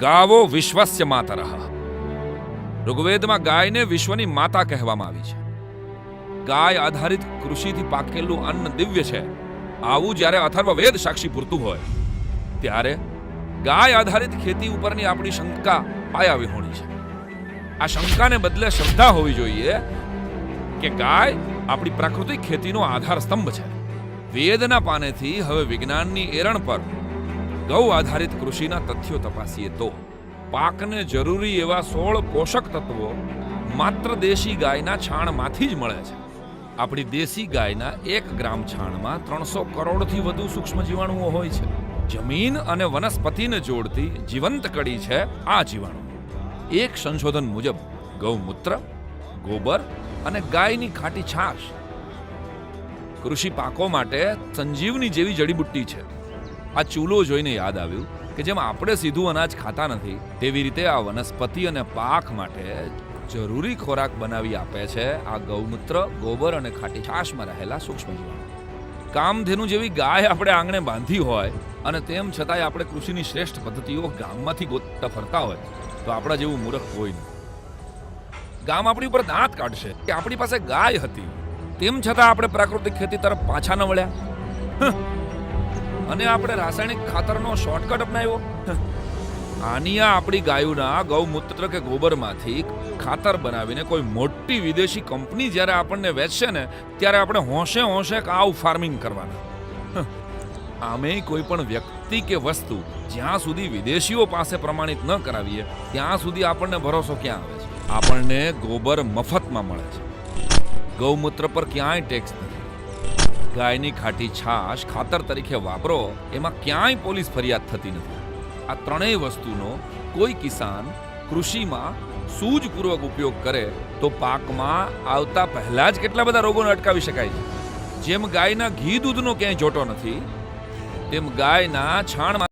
ગાવો વિશ્વસ્ય માતરઃ. ઋગ્વેદમાં ગાયને વિશ્વની માતા કહેવામાં આવી છે. ગાય આધારિત કૃષિથી પાકેલું અન્ન દિવ્ય છે. આવું જ્યારે અથર્વવેદ સાક્ષી પૂરતું હોય, ત્યારે ગાય આધારિત ખેતી ઉપરની આપણી શંકા પાયા વિહોણી છે. આ શંકાને બદલે શ્રદ્ધા હોવી જોઈએ કે ગાય આપણી પ્રાકૃતિક ખેતીનો આધાર સ્તંભ છે. વેદના પાનેથી હવે વિજ્ઞાનની એરણ પર ગૌ આધારિત કૃષિના તથ્યો તપાસીએ તો પાકને જરૂરી એવા સોળ પોષક તત્વો માત્ર દેશી ગાયના છાણમાંથી જ મળે છે. આપણી દેશી ગાયના એક ગ્રામ છાણમાં ત્રણસો કરોડથી વધુ સૂક્ષ્મ જીવાણુઓ હોય છે. જમીન અને વનસ્પતિને જોડતી જીવંત કડી છે આ જીવાણુ. એક સંશોધન મુજબ ગૌમૂત્ર, ગોબર અને ગાયની ખાટી છાશ કૃષિ પાકો માટે સંજીવની જેવી જડીબુટ્ટી છે. આ ચૂલો જોઈને યાદ આવ્યું કે જેમ આપણે સીધું અનાજ ખાતા નથી, તેવી રીતે આ વનસ્પતિ અને પાક માટે જરૂરી ખોરાક બનાવી આપે છે આ ગૌમૂત્ર, ગોબર અને ખાટી છાશમાં રહેલા સૂક્ષ્મ કામધેનુ જેવી ગાય આપણે આંગણે બાંધી હોય અને તેમ છતાંય આપણે કૃષિની શ્રેષ્ઠ પદ્ધતિઓ ગામમાંથી ગોતતા ફરતા હોય, તો આપણા જેવું મૂર્ખ કોઈ નહીં. ગામ આપણી ઉપર દાંત કાઢશે કે આપણી પાસે ગાય હતી, તેમ છતાં આપણે પ્રાકૃતિક ખેતી તરફ પાછા ન વળ્યા. અને આપણે રાસાયણિક ખાતરનો શોર્ટકટ અપનાવ્યો. આની આ આપણી ગાયોના ગૌમૂત્ર કે ગોબરમાંથી ખાતર બનાવીને કોઈ મોટી વિદેશી કંપની જ્યારે આપણને વેચશે ને, ત્યારે આપણે હોંશે હોંશે આવું ફાર્મિંગ કરવાના. આમે કોઈ પણ વ્યક્તિ કે વસ્તુ જ્યાં સુધી વિદેશીઓ પાસે પ્રમાણિત ન કરાવીએ, ત્યાં સુધી આપણને ભરોસો ક્યાં આવે છે? આપણને ગોબર મફતમાં મળે છે. ગૌમૂત્ર પર ક્યાંય ટેક્સ નથી. ગાયની ખાટી છાશ ખાતર તરીકે વાપરો, એમાં ક્યાંય પોલીસ ફરિયાદ થતી નથી. આ ત્રણેય વસ્તુનો કોઈ કિસાન કૃષિમાં સૂઝપૂર્વક ઉપયોગ કરે તો પાકમાં આવતા પહેલા જ કેટલા બધા રોગોને અટકાવી શકાય છે. જેમ ગાયના ઘી દૂધનો ક્યાંય જોટો નથી, તેમ ગાયના છાણમાં